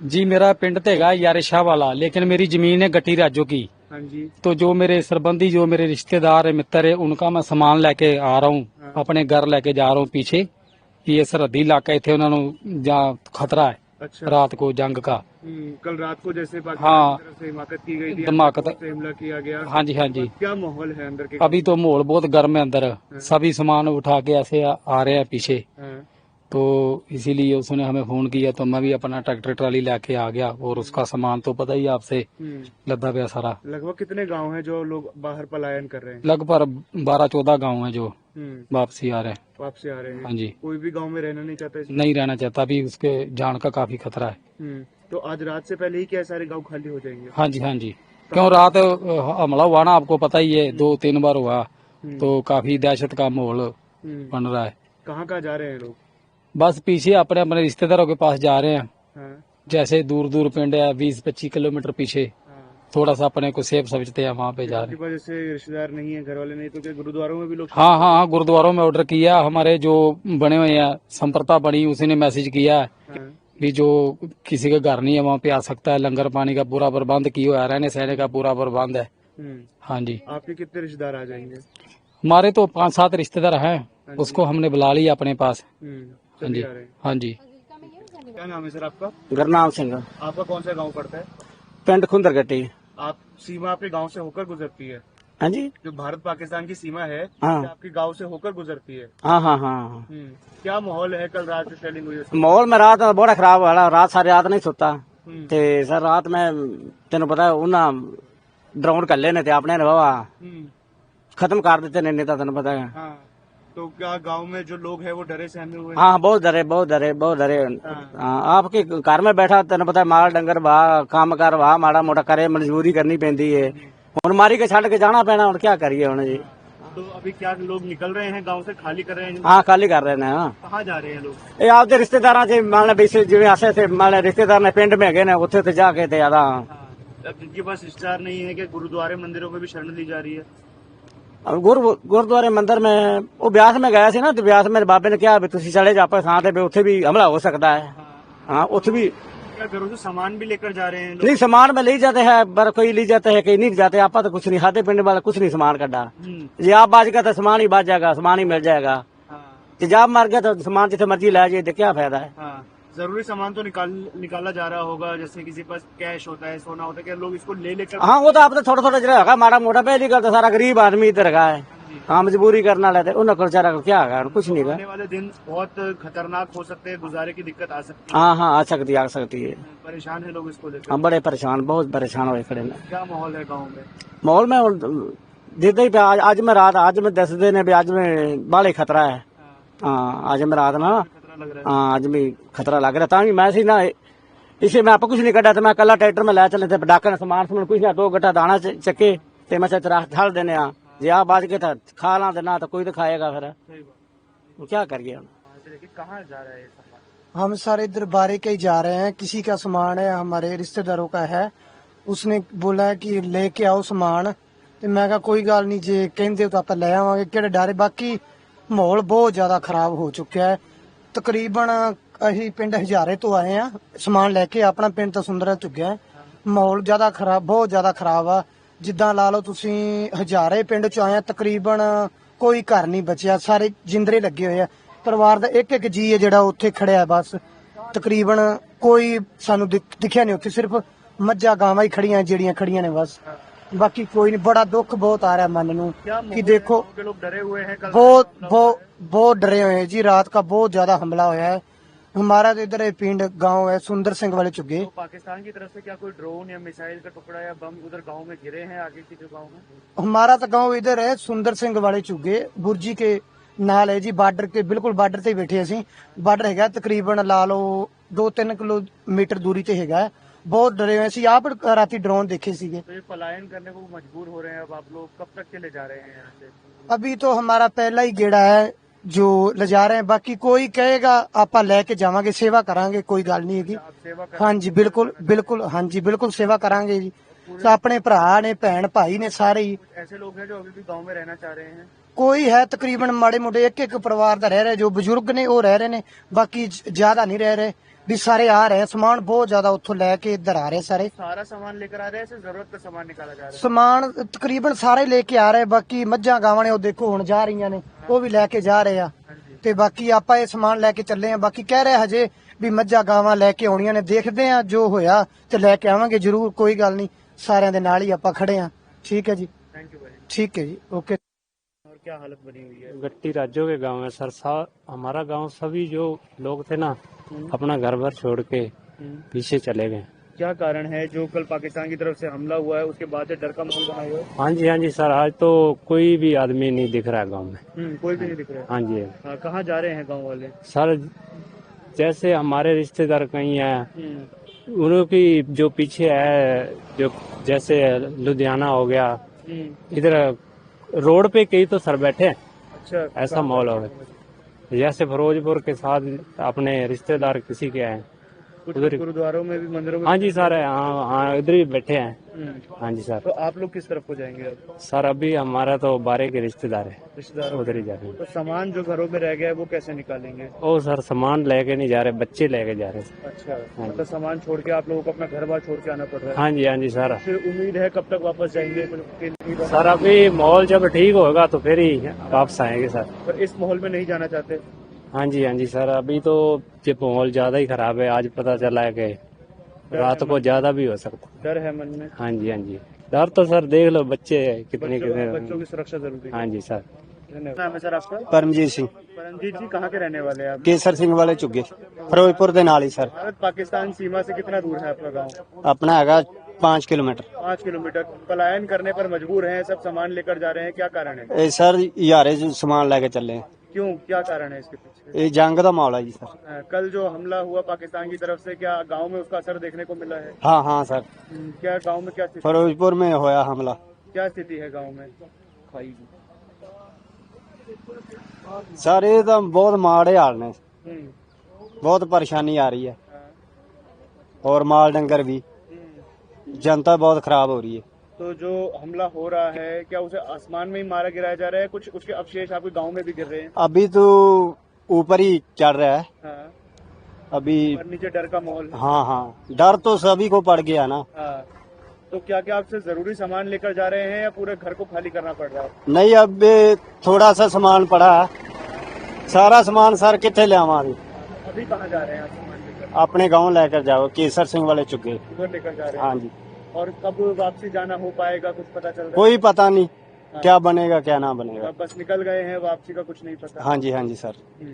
जी मेरा पिंड तो हैगा यारे शाह वाला लेकिन मेरी जमीन है गट्टी राजो की हाँ जी तो जो मेरे संबंधी जो मेरे रिश्तेदार है मित्र है उनका मैं सामान लेके आ रहा हूँ अपने घर लेके जा रहा हूँ पीछे कि ये सरहदी इलाका इतने उन्होंने जहाँ खतरा है अच्छा रात को जंग का हम्म, कल रात को जैसे हाँ। पाकिस्तान की तरफ से हिमाकत की गई थी धमाकत- आपके से हमला किया गया हाँ जी हाँ जी क्या माहौल है अंदर के अभी तो माहौल बहुत गर्म है अंदर सभी सामान उठा के ऐसे आ, आ रहे हैं पीछे हाँ, तो इसीलिए उसने हमें फ़ोन किया तो मैं भी अपना ट्रैक्टर ट्राली लेके आ गया और उसका सामान तो पता ही आपसे हम्म, लद्दा पिया सारा। लगभग कितने गाँव हैं जो लोग बाहर पलायन कर रहे हैं? लगभग बारह चौदह गाँव हैं जो हम्म, वापसी आ रहे हैं। वापसी आ रहे हैं। हाँ जी। कोई भी गाँव में रहना नहीं चाहता नहीं रहना चाहता अभी उसके जान का काफ़ी खतरा है। हम्म, तो आज रात से पहले ही क्या सारे गाँव खाली हो जाएँगे? हाँ जी हाँ जी। क्यों रात हमला हुआ ना आपको पता ही है दो तीन बार हुआ। हम्म, तो काफ़ी दहशत का माहौल हम्म, बन रहा है। कहाँ कहाँ जा रहे हैं लोग? बस पीछे अपने अपने रिश्तेदारों के पास जा रहे हैं। हाँ, जैसे दूर दूर पिंड है बीस पच्चीस किलोमीटर पीछे। हाँ। थोड़ा सा अपने को सेफ़ समझते हैं वहाँ पे जा रहे हैं। रिश्तेदार नहीं है घर वाले नहीं तो क्या गुरुद्वारों में भी लोग हाँ हाँ हाँ गुरुद्वारों में ऑर्डर किया हमारे जो बने हुए हैं संप्रता बनी उसी ने मैसेज किया है हाँ, भी जो किसी का घर नहीं है वहाँ पे आ सकता है लंगर पानी का पूरा प्रबंध किया हुआ है रहने सहने का पूरा प्रबंध है। हम्म, हाँ जी। आपके कितने रिश्तेदार आ जाएँगे? हमारे तो पाँच सात रिश्तेदार हैं उसको हमने बुला लिया अपने पास। हम्म, हाँ जी। हाँ। जी। क्या नाम है सर आपका? गुरनाम सिंह। आपका कौन सा गाँव पड़ता है? पेंट खुंदर गट्टी आप सीमा आपके गाँव से होकर गुजरती है? हाँ जी। जो भारत पाकिस्तान की सीमा है हाँ। आपके गाँव से होकर गुजरती है? हाँ हाँ हाँ, हाँ। हम्म। क्या माहौल है कल रात शैलिंग हुई माहौल में रात बड़ा खराब वाला रात सारी रात नहीं सुता हम्म। ते सर रात में तेन पता उन्हें ड्राउंड कर लेने थे अपने बाबा। हम्म। खत्म कर देते ने नहीं तेन पता है। हाँ। तो क्या गांव में जो लोग हैं वो डरे सहमे हुए हैं हाँ बहुत डरे बहुत डरे बहुत डरे हाँ आपके घर में बैठा ਤੈਨੂੰ ਪਤਾ ਮਾਲ ਡੰਗਰ ਵਾਹ ਕੰਮ ਕਰ ਵਾਹ ਮਾੜਾ ਮੋਟਾ ਕਰੇ ਮਜ਼ਦੂਰੀ ਕਰਨੀ ਪੈਂਦੀ ਹੈ ਹੁਣ ਮਾਰੀ ਕੇ ਛੱਡ ਕੇ ਜਾਣਾ ਪੈਣਾ ਹੁਣ ਕੀ ਕਰੀਏ ਹੁਣ ਜੀ तो अभी क्या लोग निकल रहे हैं गांव से खाली कर रहे हैं ਹਾਂ ਖਾਲੀ ਕਰ ਰਹੇ ਨੇ ਹਾਂ कहाँ जा रहे हैं लोग ਇਹ ਆਪਦੇ ਰਿਸ਼ਤੇਦਾਰਾਂ 'ਚ ਮੰਨ ਲੈ ਵੀ ਸੇ- ਜਿਵੇਂ ਆਸੇ ਸੇ ਮੰਨ ਲੈ ਰਿਸ਼ਤੇਦਾਰ ਨੇ ਪਿੰਡ में ਹੈਗੇ ਨੇ ਉੱਥੇ ਤੇ ਜਾ ਕੇ ਤੇ ਆਦਾ हाँ, अब जिनके पास रिश्तेदार नहीं है कि गुरुद्वारे मंदिरों में भी शरण ली जा रही है ਗੁਰ ਗੁਰਦੁਆਰੇ ਮੰਦਿਰ ਮੈਂ ਉਹ ਬਿਆਸ ਮੈਂ ਗਿਆ ਸੀ ਨਾ ਤੇ ਬਿਆਸ ਮੇਰੇ ਬਾਬੇ ਨੇ ਕਿਹਾ ਵੀ ਤੁਸੀਂ ਚਲੇ ਜਾ ਆਪੇ ਥਾਂ ਤੇ ਵੀ ਉੱਥੇ ਵੀ ਹਮਲਾ ਹੋ ਸਕਦਾ ਹੈ हाँ ਉੱਥੇ भी क्या घरों से सामान भी लेकर जा रहे हैं लोग नहीं सामान में ले जाते हैं पर कोई ले जाते हैं कहीं नहीं जाते आप तो कुछ नहीं खाते पिंड वाला कुछ नहीं सामान कटा हम्म, जे आप बाज का तो सामान ही बाज जाएगा सामान ही मिल जाएगा हाँ, जे जाप मार गया तो सामान जिथे मर्जी ले जाए तो क्या फायदा है हाँ ज़रूरी सामान तो निकाल निकाला जा रहा होगा जैसे किसी पास कैश होता है सोना होता है क्या लोग इसको ले लेकर हाँ वो तो आप तो थोड़ा थोड़ा जरा हैगा माड़ा मोटा पहले करता तो सारा गरीब आदमी इधर हैगा है। हाँ मजबूरी करना लेते को बेचारा को क्या हैगा कुछ नहीं है आने वाले दिन बहुत खतरनाक हो सकते हैं गुजारे की दिक्कत आ सकती है। हाँ हाँ आ सकती आ सकती है। है परेशान है लोग इसको लेकर। हम बड़े परेशान बहुत परेशान हुए खड़े ने क्या माहौल है गाँव में? माहौल में देते ही पे आज आज में रात आज में दस दिन है आज में बाले खतरा है। हाँ, हाँ आज में रात ना। लग रहा हाँ आज भी खतरा लग रहा था मैं सी ना इसे मैं आप कुछ नहीं कटा था मैं कल ट्रैक्टर में ला चले थे डाकर सामान सामान कुछ ना दो गट्टा दाना च- चक्के ते मैं चरा ढाल देने आ जे आप बाज के था खा ला देना तो कोई तो खाएगा फिर है सही बात क्या करिए हम वहाँ से लेके कहाँ जा रहा है ये सामान हम सारे इधर बारे के ही जा रहे हैं किसी का सामान है हमारे रिश्तेदारों का है उसने बोला है कि लेके आओ सामान ਤੇ ਮੈਂ ਕਿਹਾ ਕੋਈ ਗੱਲ ਨਹੀਂ ਜੇ ਕਹਿੰਦੇ ਹੋ ਤਾਂ ਆਪਾਂ ਲੈ ਆਵਾਂਗੇ ਕਿਹੜੇ ਡਾਰੇ ਬਾਕੀ ਮਾਹੌਲ ਬਹੁਤ ਜ਼ਿਆਦਾ ਖਰਾਬ ਹੋ ਚੁੱਕਿਆ ਹੈ ਤਕਰੀਬਨ ਅਸੀਂ ਪਿੰਡ ਹਜ਼ਾਰੇ ਤੋਂ ਆਏ ਆ ਸਮਾਨ ਲੈ ਕੇ ਆਪਣਾ ਪਿੰਡ ਤਾਂ ਸੁੰਦਰਾ ਚੁੱਕਿਆ ਮਾਹੌਲ ਜ਼ਿਆਦਾ ਖਰਾਬ, ਬਹੁਤ ਜ਼ਿਆਦਾ ਖਰਾਬ ਆ। ਜਿੱਦਾਂ ਲਾ ਲਓ ਤੁਸੀਂ ਹਜ਼ਾਰੇ ਪਿੰਡ ਚ ਆਏ ਆ ਤਕਰੀਬਨ ਕੋਈ ਘਰ ਨਹੀਂ ਬਚਿਆ। ਸਾਰੇ ਜਿੰਦਰੇ ਲੱਗੇ ਹੋਏ ਆ। ਪਰਿਵਾਰ ਦਾ ਇੱਕ ਇੱਕ ਜੀ ਹੈ ਜਿਹੜਾ ਉੱਥੇ ਖੜਿਆ ਬਸ। ਤਕਰੀਬਨ ਕੋਈ ਸਾਨੂੰ ਦਿਖਿਆ ਨਹੀਂ ਉੱਥੇ। ਸਿਰਫ ਮੱਝਾਂ ਗਾਵਾਂ ਹੀ ਖੜੀਆਂ, ਜਿਹੜੀਆਂ ਖੜੀਆਂ ਨੇ ਬਸ। ਬਾਕੀ ਕੋਈ ਨਹੀਂ ਬੜਾ ਦੁੱਖ ਬਹੁਤ ਆ ਰਿਹਾ ਮਨ ਨੂੰ क्या कि माहौल देखो है? गाँव के लोग डरे हुए हैं कल बहुत बहुत बहुत डरे हुए हैं जी रात का बहुत ज्यादा हमला हुआ है हमारा तो इधर ये पिंड गांव है सुंदर सिंह वाले चुगे तो पाकिस्तान की तरफ से क्या कोई ड्रोन या मिसाइल का टुकड़ा या बम उधर गांव में गिरे हैं आगे की जो गांव में हमारा तो गांव इधर है सुंदर सिंह वाले चुगे बुर्जी के ਨਾਲ ਹੈ ਜੀ ਬਾਰਡਰ ਤੇ ਬਿਲਕੁਲ ਬਾਰਡਰ ਤੇ ਹੀ ਬੈਠੇ ਅਸੀਂ ਬਾਰਡਰ ਹੈਗਾ ਤਕਰੀਬਨ ਲਾ ਲਓ 2-3 ਕਿਲੋਮੀਟਰ ਦੂਰੀ ਤੇ ਹੈਗਾ बहुत डरे हुए ਹੋਏ यहाँ पर रात ड्रोन देखे सी तो पलायन करने को मजबूर हो रहे हैं अब आप लोग? कब तक चले जा रहे हैं अभी तो हमारा पहला ही गेड़ा है जो ले जा रहे हैं। बाकी कोई कहेगा आप लेके जावांगे सेवा करा गे कोई गल नहीं है अच्छा, आप हाँ जी बिल्कुल बिल्कुल हाँ जी बिल्कुल सेवा करांगे जी। तो अपने भरा ने भेन भाई ने सारे ही ऐसे लोग हैं जो अभी भी गाँव में रहना चाह रहे हैं? ਕੋਈ ਹੈ ਤਕਰੀਬਨ ਮਾੜੇ ਮੋਟੇ ਇੱਕ ਇੱਕ ਪਰਿਵਾਰ ਦਾ ਰਹਿ ਰਹੇ ਜੋ ਬਜ਼ੁਰਗ ਨੇ ਉਹ ਰਹਿ ਰਹੇ ਨੇ ਬਾਕੀ ਜ- ਜ਼ਿਆਦਾ ਨਹੀਂ ਰਹਿ ਰਹੇ भी सारे आ रहे हैं सामान बहुत ज्यादा ਉੱਥੋਂ ਲੈ ਕੇ ਇੱਧਰ ਆ ਰਹੇ ਸਾਰੇ सारा सामान लेकर आ रहे हैं सिर्फ जरूरत का सामान निकाला जा रहा है ਸਮਾਨ ਤਕਰੀਬਨ ਸਾਰੇ ਲੈ ਕੇ ਆ ਰਹੇ ਬਾਕੀ ਮੱਝਾਂ ਗਾਵਾਂ ਨੇ ਉਹ ਦੇਖੋ ਹੁਣ ਜਾ ਰਹੀਆਂ ਨੇ ਉਹ ਵੀ ਲੈ ਕੇ ਜਾ ਰਹੇ ਆ ਤੇ ਬਾਕੀ ਆਪਾਂ ਇਹ ਸਮਾਨ ਲੈ ਕੇ ਚੱਲੇ ਆ ਬਾਕੀ ਕਹਿ ਰਹੇ ਹਜੇ ਵੀ ਮੱਝਾਂ ਗਾਵਾਂ ਲੈ ਕੇ ਆਉਣੀਆਂ ਨੇ ਦੇਖਦੇ ਆ ਜੋ ਹੋਇਆ ਤੇ ਲੈ ਕੇ ਆਵਾਂਗੇ ਜਰੂਰ ਕੋਈ ਗੱਲ ਨਹੀਂ ਸਾਰਿਆਂ ਦੇ ਨਾਲ ਹੀ ਆਪਾਂ ਖੜੇ ਆ ਠੀਕ ਹੈ ਜੀ थैंक यू भाई ਠੀਕ ਹੈ ਜੀ ਓਕੇ और क्या हालत बनी हुई है? गट्टी राज्यों के गाँव है सर। सा हमारा गाँव सभी जो लोग थे ना अपना घर भर छोड़ के पीछे चले गए। क्या कारण है जो कल पाकिस्तान की तरफ़ से हमला हुआ है उसके बाद से डर का माहौल बना हुआ है? हाँ जी हाँ जी सर आज तो कोई भी आदमी नहीं दिख रहा है गाँव में। हम्म, कोई भी नहीं दिख रहा है। हाँ जी। हाँ, कहाँ जा रहे हैं गाँव वाले? सर जैसे हमारे रिश्तेदार कहीं है हम्म, उनकी जो पीछे है जो जैसे लुधियाना हो गया हम्म, इधर रोड पे कई तो सर बैठे हैं। अच्छा ऐसा माहौल हो गया। जैसे फरोजपुर के साथ अपने रिश्तेदार किसी के हैं। कुछ उधर- गुरुद्वारों में भी मंदिरों में हाँ जी सर हाँ हाँ इधर ही बैठे हैं। हम्म, हाँ जी सर। तो आप लोग किस तरफ़ को जाएँगे अब? सर अभी हमारा तो बारे के रिश्तेदार है। रिश्तेदार उधर ही जा रहे हैं। तो सामान जो घरों में रह गया है वो कैसे निकालेंगे? ओ सर सामान लेके नहीं जा रहे बच्चे लेके जा रहे हैं। अच्छा। मतलब सामान छोड़ के आप लोगों को अपना घर बार छोड़ के आना पड़ रहा है? हाँ जी हाँ जी सर। फिर उम्मीद है कब तक वापस जाएँगे? सर अभी माहौल जब ठीक होगा तो फिर ही वापस आएँगे सर। पर इस माहौल में नहीं जाना चाहते? हाँ जी हाँ जी सर। अभी तो ये माहौल ज़्यादा ही खराब है। आज पता चला है कि रात को ज़्यादा भी हो सकता डर है मन में? हाँ जी हाँ जी। डर तो सर देख लो बच्चे कितने बच्चों, कितने बच्चों की सुरक्षा ज़रूरी हाँ। जी सर। है परमजीत सिंह। परमजीत जी कहाँ के रहने वाले हैं केसर सिंह वाले चुगे फिरोजपुर के नाल ही सर पाकिस्तान सीमा से कितना दूर है आपका गाँव? अपना है पाँच किलोमीटर। पाँच किलोमीटर। पलायन करने पर मजबूर हैं सब सामान लेकर जा रहे हैं क्या कारण है? ए, सर यारे सामान लेकर चल रहे हैं। क्यों क्या कारण है इसके पीछे ਇਹ ਜੰਗ ਦਾ ਮਾਹੌਲ ਹੈ ਜੀ ਸਰ अ, कल जो हमला हुआ पाकिस्तान की तरफ से क्या गांव में उसका असर देखने को मिला है ਹਾਂ ਹਾਂ ਸਰ हम्म, क्या गांव में क्या स्थिति ਫਿਰੋਜ਼ਪੁਰ में ਹੋਇਆ ਹਮਲਾ क्या स्थिति है गांव में ਸਰ ਇਹ ਤਾਂ ਬਹੁਤ ਮਾੜੇ ਹਾਲ ਨੇ हम्म, ਬਹੁਤ ਪਰੇਸ਼ਾਨੀ ਆ ਰਹੀ ਹੈ हाँ, ਔਰ ਮਾਲ ਡੰਗਰ ਵੀ हम्म। जनता बहुत खराब हो रही है तो जो हमला हो रहा है क्या उसे आसमान में ही मारा गिराया जा रहा है? कुछ उसके अवशेष आपके गाँव में भी गिर रहे हैं? अभी तो ऊपर ही चढ़ रहा है। हाँ। अभी नीचे डर का माहौल हाँ। हाँ डर तो सभी को पड़ गया ना। हाँ। तो क्या क्या आपसे ज़रूरी सामान लेकर जा रहे हैं या पूरे घर को खाली करना पड़ रहा है? नहीं अब थोड़ा सा सामान पड़ा है। सारा सामान सर कितने ले आवांगे अभी? कहाँ जा रहे हैं अपने गाँव लेकर जाओ केसर सिंह वाले चुके लेकर जा रहे हैं। हाँ जी। और कब वापसी जाना हो पाएगा कुछ पता चल रहा कोई पता नहीं क्या बनेगा क्या ना है बनेगा अब बस निकल गए हैं वापसी का कुछ नहीं पता हाँ जी हाँ जी सर